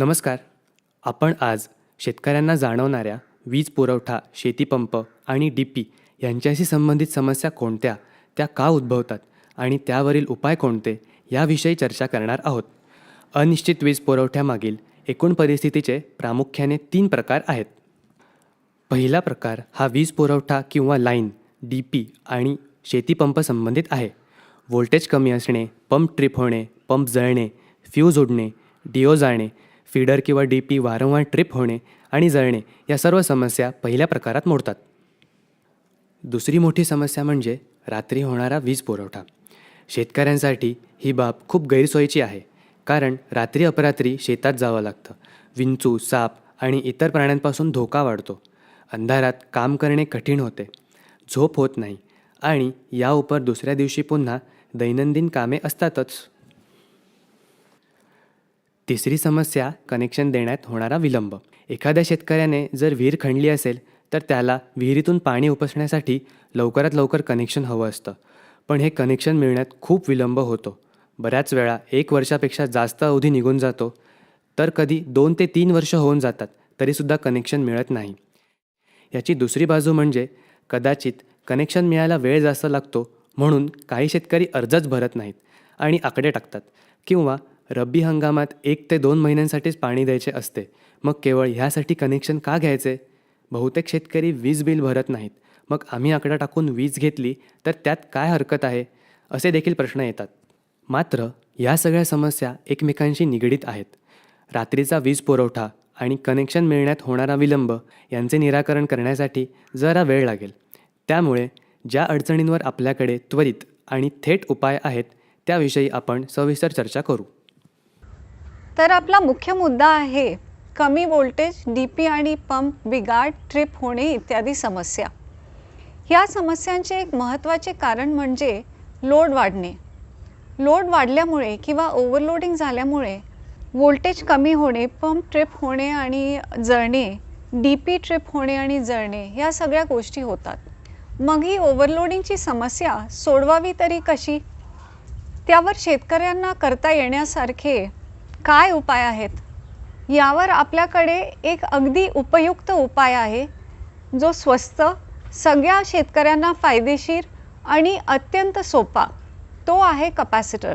नमस्कार. आपण आज शेतकऱ्यांना जाणवणाऱ्या वीज पुरवठा शेतीपंप आणि डी पी यांच्याशी संबंधित समस्या कोणत्या त्या का उद्भवतात आणि त्यावरील उपाय कोणते याविषयी चर्चा करणार आहोत. अनिश्चित वीज पुरवठ्यामागील एकूण परिस्थितीचे प्रामुख्याने तीन प्रकार आहेत. पहिला प्रकार हा वीज पुरवठा किंवा लाईन डी पी आणि शेतीपंप संबंधित आहे. व्होल्टेज कमी असणे पंप ट्रिप होणे पंप जळणे फ्यूज उडणे डिओ जाणे फीडर किंवा डी पी वारंवार ट्रिप होणे आणि जळणे या सर्व समस्या पहिल्या प्रकारात मोडतात. दुसरी मोठी समस्या म्हणजे रात्री होणारा वीज पुरवठा. शेतकऱ्यांसाठी ही बाब खूप गैरसोयीची आहे कारण रात्री अपरात्री शेतात जावं लागतं. विंचू साप आणि इतर प्राण्यांपासून धोका वाढतो. अंधारात काम करणे कठीण होते. झोप होत नाही आणि या उपर दुसऱ्या दिवशी पुन्हा दैनंदिन कामे असतातच. तिसरी समस्या कनेक्शन देण्यात होणारा विलंब. एखाद्या शेतकऱ्याने जर विहीर खणली असेल तर त्याला विहिरीतून पाणी उपसण्यासाठी लवकरात लवकर कनेक्शन हवं असतं. पण हे कनेक्शन मिळण्यात खूप विलंब होतो. बऱ्याच वेळा एक वर्षापेक्षा जास्त अवधी निघून जातो तर कधी दोन ते तीन वर्ष होऊन जातात तरीसुद्धा कनेक्शन मिळत नाही. याची दुसरी बाजू म्हणजे कदाचित कनेक्शन मिळायला वेळ जास्त लागतो म्हणून काही शेतकरी अर्जच भरत नाहीत आणि आकडे टाकतात किंवा रब्बी हंगामात एक ते दोन महिन्यांसाठीच पाणी द्यायचे असते. मग केवळ ह्यासाठी कनेक्शन का घ्यायचे? बहुतेक शेतकरी वीज बिल भरत नाहीत. मग आम्ही आकडा टाकून वीज घेतली तर त्यात काय हरकत आहे? असे देखील प्रश्न येतात. मात्र या सगळ्या समस्या एकमेकांशी निगडीत आहेत. रात्रीचा वीज पुरवठा आणि कनेक्शन मिळण्यात होणारा विलंब यांचे निराकरण करण्यासाठी जरा वेळ लागेल. त्यामुळे ज्या अडचणींवर आपल्याकडे त्वरित आणि थेट उपाय आहेत त्याविषयी आपण सविस्तर चर्चा करू. तर आपला मुख्य मुद्दा आहे कमी वोल्टेज डी पी आणि पंप बिघाड ट्रिप होणे इत्यादी समस्या. ह्या समस्यांचे एक महत्त्वाचे कारण म्हणजे लोड वाढणे. लोड वाढल्यामुळे किंवा ओव्हरलोडिंग झाल्यामुळे वोल्टेज कमी होणे पंप ट्रिप होणे आणि जळणे डी पी ट्रिप होणे आणि जळणे ह्या सगळ्या गोष्टी होतात. मग ही ओव्हरलोडिंगची समस्या सोडवावी तरी कशी? त्यावर शेतकऱ्यांना करता येण्यासारखे काय उपाय आहेत? यावर आपल्याकडे एक अगदी उपयुक्त उपाय आहे जो स्वस्त सगळ्या शेतकऱ्यांना फायदेशीर आणि अत्यंत सोपा तो आहे कपॅसिटर.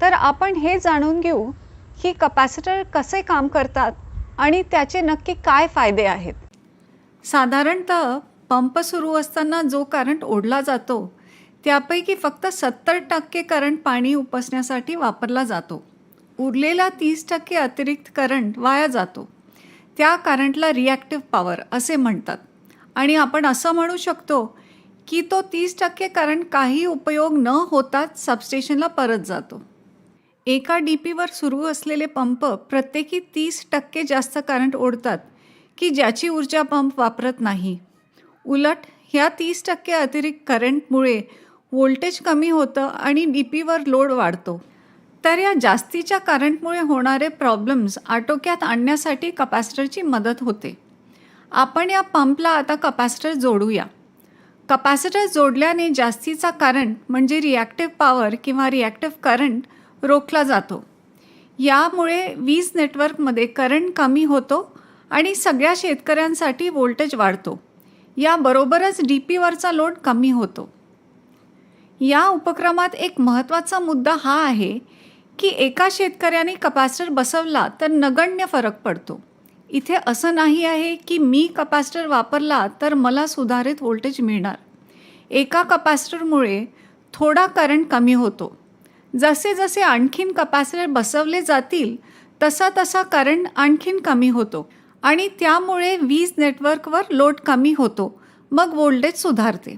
तर आपण हे जाणून घेऊ की कपॅसिटर कसे काम करतात आणि त्याचे नक्की काय फायदे आहेत. साधारणतः पंप सुरू असताना जो करंट ओढला जातो त्यापैकी फक्त सत्तर टक्के करंट पाणी उपसण्यासाठी वापरला जातो. उरलेला तीस टक्के अतिरिक्त करंट वाया जातो. त्या करंटला रिॲक्टिव्ह पॉवर असे म्हणतात. आणि आपण असं म्हणू शकतो की तो तीस टक्के करंट काही उपयोग न होताच सबस्टेशनला परत जातो. एका डी पीवर सुरू असलेले पंप प्रत्येकी तीस टक्के जास्त करंट ओढतात की ज्याची ऊर्जा पंप वापरत नाही. उलट ह्या तीस टक्के अतिरिक्त करंटमुळे व्होल्टेज कमी होतं आणि डी पीवर लोड वाढतो. तर या जास्तीच्या करंटमुळे होणारे प्रॉब्लेम्स आटोक्यात आणण्यासाठी कपॅसिटरची मदत होते. आपण या पंपला आता कपॅसिटर जोडूया. कपॅसिटर जोडल्याने जास्तीचा करंट म्हणजे रिॲक्टिव्ह पॉवर किंवा रिॲक्टिव्ह करंट रोखला जातो. यामुळे वीज नेटवर्कमध्ये करंट कमी होतो आणि सगळ्या शेतकऱ्यांसाठी व्होल्टेज वाढतो. याबरोबरच डी पीवरचा लोड कमी होतो. या उपक्रमात एक महत्त्वाचा मुद्दा हा आहे की एका शेतकऱ्याने कपॅसिटर बसवला तर नगण्य फरक पडतो. इथे असं नाही आहे की मी कपॅसिटर वापरला तर मला सुधारित व्होल्टेज मिळणार. एका कपॅसिटरमुळे थोडा करंट कमी होतो. जसे जसे आणखीन कपॅसिटर बसवले जातील तसा तसा करंट आणखीन कमी होतो आणि त्यामुळे वीज नेटवर्कवर लोड कमी होतो. मग व्होल्टेज सुधारते.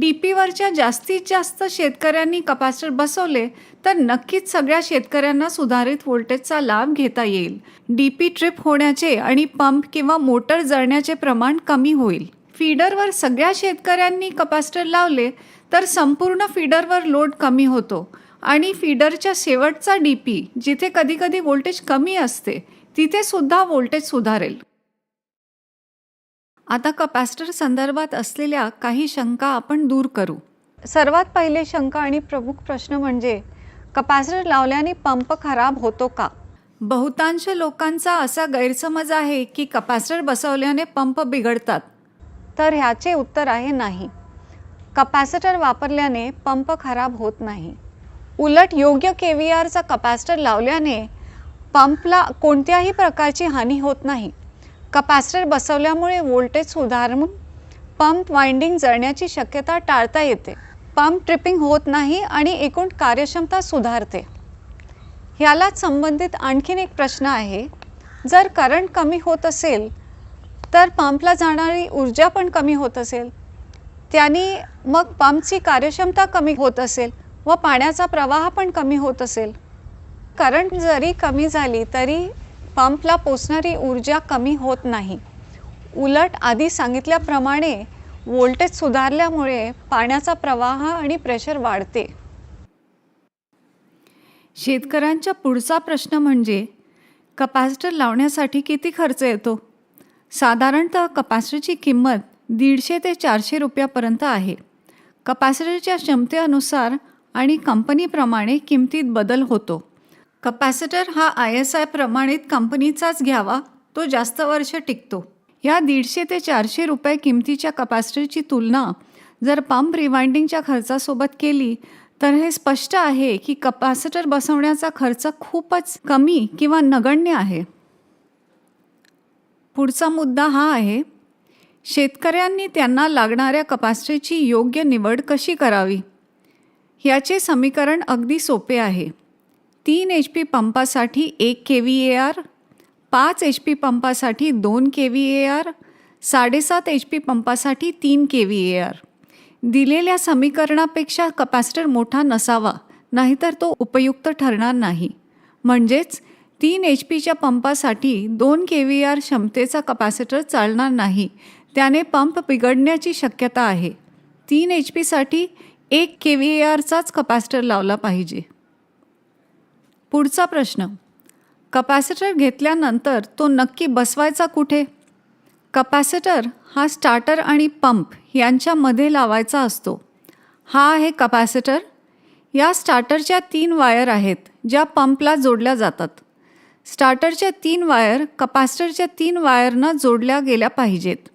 डी पीवरच्या जास्तीत जास्त शेतकऱ्यांनी कपॅसिटर बसवले तर नक्कीच सगळ्या शेतकऱ्यांना सुधारित व्होल्टेजचा लाभ घेता येईल. डी पी ट्रिप होण्याचे आणि पंप किंवा मोटर जळण्याचे प्रमाण कमी होईल. फीडरवर सगळ्या शेतकऱ्यांनी कपॅसिटर लावले तर संपूर्ण फीडरवर लोड कमी होतो. आणि फीडरच्या शेवटचा डी पी जिथे कधीकधी व्होल्टेज कमी असते तिथे सुद्धा व्होल्टेज सुधारेल. आता कपॅसिटर संदर्भात असलेल्या काही शंका आपण दूर करू. सर्वात पहिले शंका आणि प्रमुख प्रश्न म्हणजे कपॅसिटर लावल्याने पंप खराब होतो का? बहुतांश लोकांचा असा गैरसमज आहे की कपॅसिटर बसवल्याने पंप बिघडतात. तर ह्याचे उत्तर आहे नाही. कपॅसिटर वापरल्याने पंप खराब होत नाही. उलट योग्य के व्ही आरचा कपॅसिटर लावल्याने पंपला कोणत्याही प्रकारची हानी होत नाही. कपॅसिटर बसवल्यामुळे व्होल्टेज सुधारून पंप वाइंडिंग जळण्याची शक्यता टाळता येते. पंप ट्रिपिंग होत नाही आणि एकूण कार्यक्षमता सुधारते. ह्यालाच संबंधित आणखीन एक प्रश्न आहे. जर करंट कमी होत असेल तर पंपला जाणारी ऊर्जा पण कमी होत असेल. त्याने मग पंपची कार्यक्षमता कमी होत असेल व पाण्याचा प्रवाह पण कमी होत असेल. करंट जरी कमी झाली तरी पंपला पोचणारी ऊर्जा कमी होत नाही. उलट आधी सांगितल्याप्रमाणे वोल्टेज सुधारल्यामुळे पाण्याचा प्रवाह आणि प्रेशर वाढते. शेतकऱ्यांचा पुढचा प्रश्न म्हणजे कपॅसिटर लावण्यासाठी किती खर्च येतो? साधारणतः कपॅसिटरची किंमत दीडशे ते चारशे रुपयापर्यंत आहे. कपॅसिटरच्या क्षमतेनुसार आणि कंपनीप्रमाणे किमतीत बदल होतो. कपॅसिटर हा आय एस आय प्रमाणित कंपनीचाच घ्यावा तो जास्त वर्ष टिकतो. या दीडशे ते चारशे रुपये किमतीच्या कपॅसिटरची तुलना जर पंप रिवाइंडिंगच्या खर्चासोबत केली तर हे स्पष्ट आहे की कपॅसिटर बसवण्याचा खर्च खूपच कमी किंवा नगण्य आहे. पुढचा मुद्दा हा आहे शेतकऱ्यांनी त्यांना लागणाऱ्या कपॅसिटरची योग्य निवड कशी करावी? याचे समीकरण अगदी सोपे आहे. तीन एच पी पंपासाठी एक के व्ही ए आर पाच एच पी पंपासाठी दोन के व्ही ए आर साडेसात एच पी पंपासाठी तीन के व्ही ए आर दिलेल्या समीकरणापेक्षा कपॅसिटर मोठा नसावा नाहीतर तो उपयुक्त ठरणार नाही. म्हणजेच तीन एच पीच्या पंपासाठी दोन के व्ही आर क्षमतेचा कपॅसिटर चालणार नाही. त्याने पंप बिघडण्याची शक्यता आहे. तीन एच पीसाठी एक के व्ही ए आरचाच कपॅसिटर लावला पाहिजे. पुढचा प्रश्न. कपॅसिटर घेतल्यानंतर तो नक्की बसवायचा कुठे? कपॅसिटर हा स्टार्टर आणि पंप यांच्यामध्ये लावायचा असतो. हा आहे कपॅसिटर. या स्टार्टरच्या तीन वायर आहेत ज्या पंपला जोडल्या जातात. स्टार्टरच्या तीन वायर कपॅसिटरच्या तीन वायरनं जोडल्या गेल्या पाहिजेत.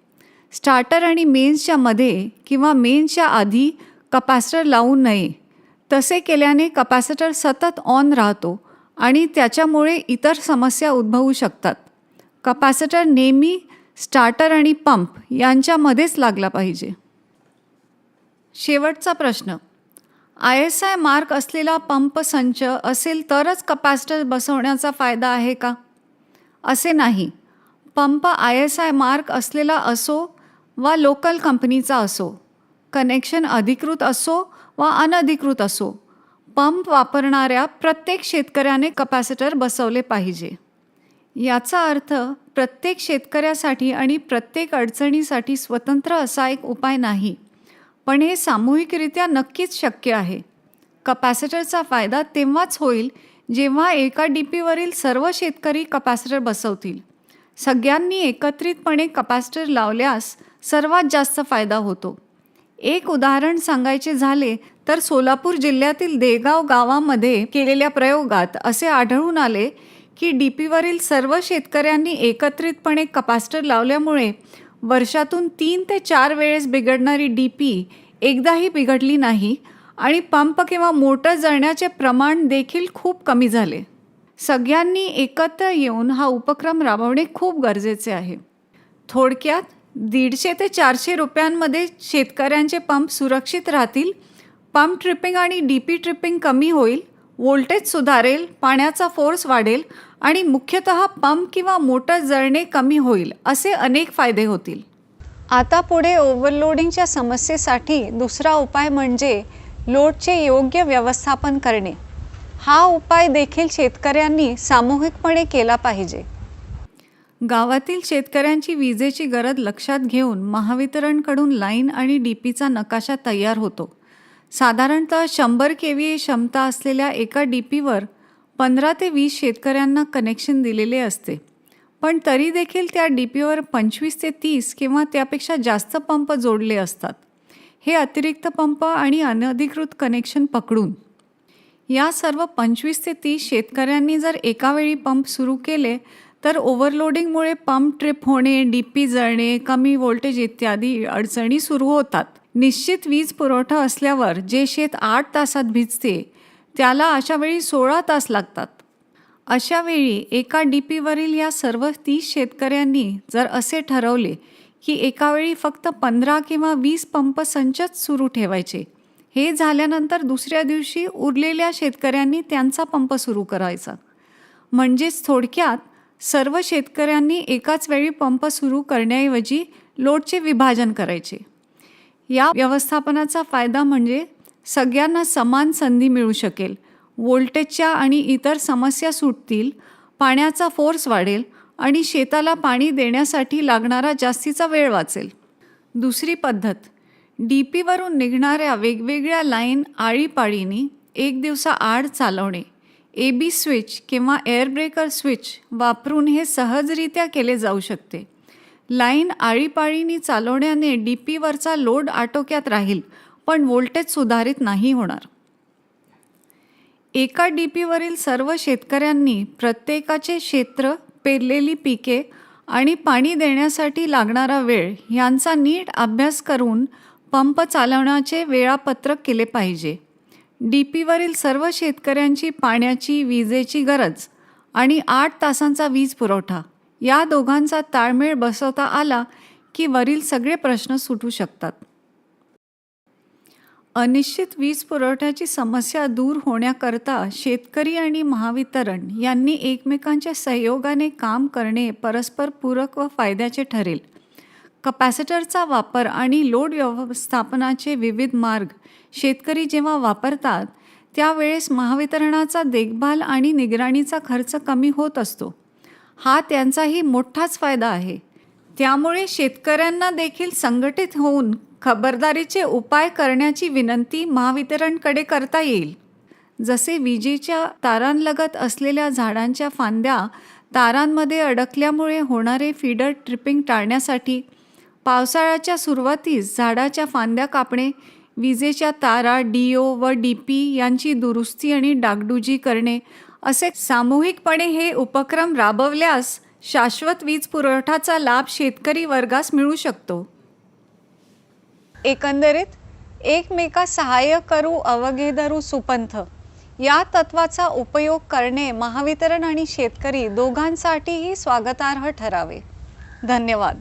स्टार्टर आणि मेन्सच्या मध्ये किंवा मेन्सच्या आधी कपॅसिटर लावू नये. तसे केल्याने कपॅसिटर सतत ऑन राहतो. आणि त्याच्यामुळे इतर समस्या उद्भवू शकतात. कपॅसिटर नेहमी स्टार्टर आणि पंप यांच्यामध्येच लागला पाहिजे. शेवटचा प्रश्न. आय एस आय मार्क असलेला पंप संच असेल तरच कपॅसिटर बसवण्याचा फायदा आहे का? असे नाही. Pump I S I mark असलेला असो वा लोकल कंपनीचा असो कनेक्शन अधिकृत असो वा अनधिकृत असो पंप वापरणाऱ्या प्रत्येक शेतकऱ्याने कपॅसिटर बसवले पाहिजे. याचा अर्थ प्रत्येक शेतकऱ्यासाठी आणि प्रत्येक अडचणीसाठी स्वतंत्र असा एक उपाय नाही. पण हे सामूहिकरित्या नक्कीच शक्य आहे. कपॅसिटरचा फायदा तेव्हाच होईल जेव्हा एका डी पीवरील सर्व शेतकरी कपॅसिटर बसवतील. सगळ्यांनी एकत्रितपणे कपॅसिटर लावल्यास सर्वात जास्त फायदा होतो. एक उदाहरण सांगायचे झाले तर सोलापूर जिल्ह्यातील देगाव गावामध्ये केलेल्या प्रयोगात असे आढळून आले की डी पीवरील सर्व शेतकऱ्यांनी एकत्रितपणे कपास्टर लावल्यामुळे वर्षातून तीन ते चार वेळेस बिघडणारी डी पी एकदाही बिघडली नाही आणि पंप किंवा मोटर जळण्याचे प्रमाण देखील खूप कमी झाले. सगळ्यांनी एकत्र येऊन हा उपक्रम राबवणे खूप गरजेचे आहे. थोडक्यात दीडशे ते चारशे रुपयांमध्ये शेतकऱ्यांचे पंप सुरक्षित राहतील पंप ट्रिपिंग आणि डी पी ट्रिपिंग कमी होईल वोल्टेज सुधारेल पाण्याचा फोर्स वाढेल आणि मुख्यतः पंप किंवा मोटर जळणे कमी होईल असे अनेक फायदे होतील. आता पुढे ओव्हरलोडिंगच्या समस्येसाठी दुसरा उपाय म्हणजे लोडचे योग्य व्यवस्थापन करणे. हा उपाय देखील शेतकऱ्यांनी सामूहिकपणे केला पाहिजे. गावातील शेतकऱ्यांची विजेची गरज लक्षात घेऊन महावितरणकडून लाईन आणि डी पीचा नकाशा तयार होतो. साधारणतः शंभर के व्ही क्षमता असलेल्या एका डी पीवर पंधरा ते वीस शेतकऱ्यांना कनेक्शन दिलेले असते. पण तरी देखील त्या डी पीवर पंचवीस ते तीस किंवा त्यापेक्षा जास्त पंप जोडले असतात. हे अतिरिक्त पंप आणि अनधिकृत कनेक्शन पकडून. या सर्व पंचवीस ते तीस शेतकऱ्यांनी जर एकावेळी पंप सुरू केले तर ओव्हरलोडिंगमुळे पंप ट्रिप होणे डी पी जळणे कमी व्होल्टेज इत्यादी अडचणी सुरू होतात. निश्चित वीज पुरवठा असल्यावर जे शेत आठ तासात भिजते त्याला अशा वेळी सोळा तास लागतात. अशा वेळी एका डी पीवरील या सर्व तीस शेतकऱ्यांनी जर असे ठरवले की एकावेळी फक्त पंधरा किंवा वीस पंप संचच सुरू ठेवायचे हे झाल्यानंतर दुसऱ्या दिवशी उरलेल्या शेतकऱ्यांनी त्यांचा पंप सुरू करायचा. म्हणजेच थोडक्यात सर्व शेतकऱ्यांनी एकाच वेळी पंप सुरू करण्याऐवजी लोडचे विभाजन करायचे. या व्यवस्थापनाचा फायदा म्हणजे सगळ्यांना समान संधी मिळू शकेल. वोल्टेजच्या आणि इतर समस्या सुटतील पाण्याचा फोर्स वाढेल आणि शेताला पाणी देण्यासाठी लागणारा जास्तीचा वेळ वाचेल. दुसरी पद्धत डी पीवरून निघणाऱ्या वेगवेगळ्या लाईन आळीपाळीनी एक दिवसा आड चालवणे. ए बी स्विच किंवा एअर ब्रेकर स्विच वापरून हे सहजरित्या केले जाऊ शकते. लाईन आळीपाळीनी चालवण्याने डी पीवरचा लोड आटोक्यात राहील पण व्होल्टेज सुधारित नाही होणार. एका डी पीवरील सर्व शेतकऱ्यांनी प्रत्येकाचे क्षेत्र पेरलेली पिके आणि पाणी देण्यासाठी लागणारा वेळ यांचा नीट अभ्यास करून पंप चालवण्याचे वेळापत्रक केले पाहिजे. डी पीवरील सर्व शेतकऱ्यांची पाण्याची विजेची गरज आणि आठ तासांचा वीज पुरवठा या दोघांचा ताळमेळ बसवता आला की वरील सगळे प्रश्न सुटू शकतात. अनिश्चित वीज पुरवठ्याची समस्या दूर होण्याकरता शेतकरी आणि महावितरण यांनी एकमेकांच्या सहयोगाने काम करणे परस्पर पूरक व फायद्याचे ठरेल. कपॅसिटरचा वापर आणि लोड व्यवस्थापनाचे विविध मार्ग शेतकरी जेव्हा वापरतात त्यावेळेस महावितरणाचा देखभाल आणि निगराणीचा खर्च कमी होत असतो. हा त्यांचाही मोठाच फायदा आहे. त्यामुळे शेतकऱ्यांना देखील संघटित होऊन खबरदारीचे उपाय करण्याची विनंती महावितरणकडे करता येईल. जसे विजेच्या तारांलगत असलेल्या झाडांच्या फांद्या तारांमध्ये अडकल्यामुळे होणारे फीडर ट्रिपिंग टाळण्यासाठी पावसाळ्याच्या सुरुवातीस झाडाच्या फांद्या कापणे विजेच्या तारा डी ओ व डी पी यांची दुरुस्ती आणि डागडुजी करणे असे सामूहिकपणे हे उपक्रम राबवल्यास शाश्वत वीज पुरवठाचा लाभ शेतकरी वर्गास मिळू शकतो. एकंदरीत एकमेका सहाय्य करू अवघे धरू सुपंथ. या तत्वाचा उपयोग करणे महावितरण आणि शेतकरी दोघांसाठीही स्वागतार्ह ठरावे. धन्यवाद.